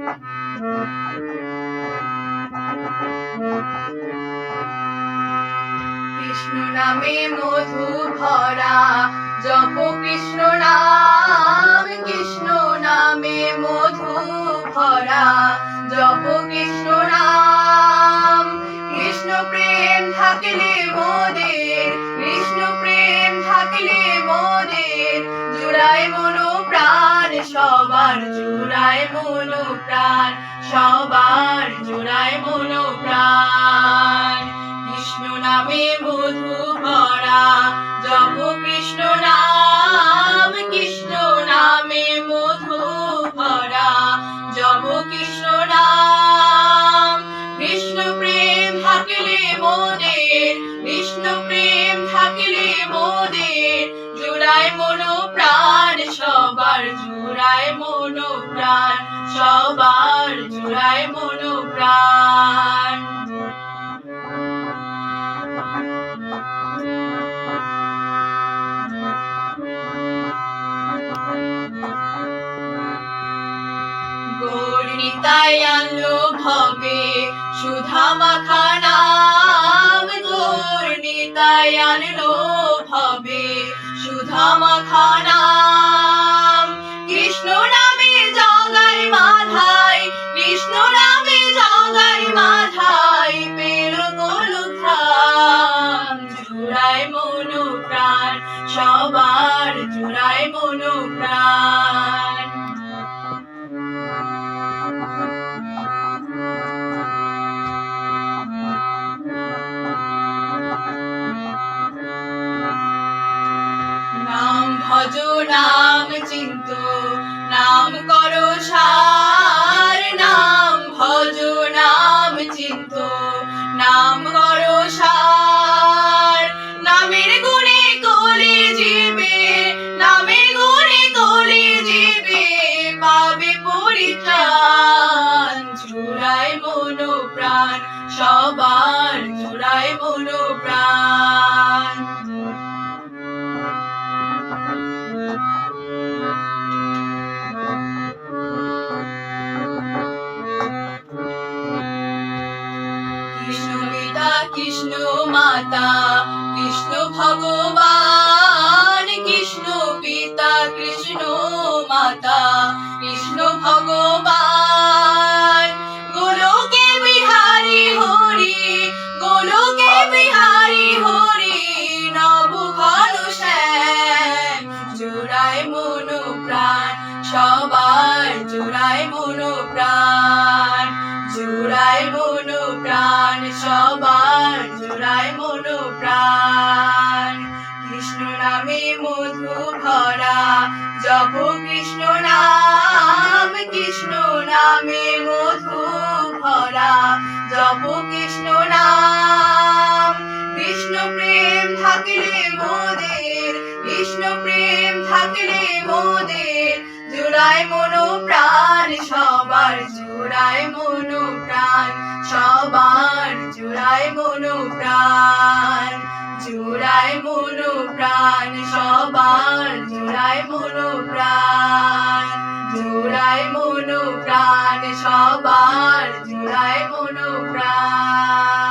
কৃষ্ণ নামে মধু ভরা জপ কৃষ্ণ নাম, কৃষ্ণ নামে মধু ভরা জপ কৃষ্ণ নাম। কৃষ্ণ প্রেম থাকলে মোদের, কৃষ্ণ প্রেম থাকলে মোদের, জুড়ায় মনো প্রাণ সবার জুড়ায় মনো প্রাণ সবার জুড়ায় মনো প্রাণ কৃষ্ণ নামে মধু ভরা, জপ কৃষ্ণ নাম, কৃষ্ণ নামে মধু ভরা, জপ কৃষ্ণ নাম। কৃষ্ণ প্রেম থাকলে মোদের কৃষ্ণ প্রেম থাকলে মোদের জুড়ায় মনো সবার জুড়ায় মনো প্রাণ গৌরিতাই আনলো ভবে সুধা মাখা নাম গৌরিতাই আনলো ভবে সুধা মাখা নাম কৃষ্ণ নাম করো সার, নাম ভজ, নাম চিন্ত নাম করো সার, নামের গুণে কলে জীবে, নামের গুণে কলে জীবে, পাবে পরিত্রাণ। জুড়ায় মনো প্রাণ সবার জুড়ায় মনো প্রাণ পিতা কৃষ্ণ মাতা, কৃষ্ণ ভগবান, কৃষ্ণ পিতা, কৃষ্ণ মাতা, কৃষ্ণ ভগবান। গোলকে বিহারি হরি, গোলকে বিহারি হরি, নব ঘন শ্যাম। জোড়ায় মনো প্রাণ সবার জোড়ায় মনো প্রাণ জোড়ায় মনো প্রাণ সবার জপ কৃষ্ণ নাম কৃষ্ণ প্রেম থাকলে মোদের কৃষ্ণ প্রেম থাকলে মোদের। জোড়ায় মনো প্রাণ সবার জোড়ায় মনো প্রাণ সবার জোড়ায় মনো প্রাণ জোড়ায় মনো প্রাণ সবার জোড়ায় মনো প্রাণ জুড়ায় মনো প্রাণ সবার জুড়ায় মনো প্রাণ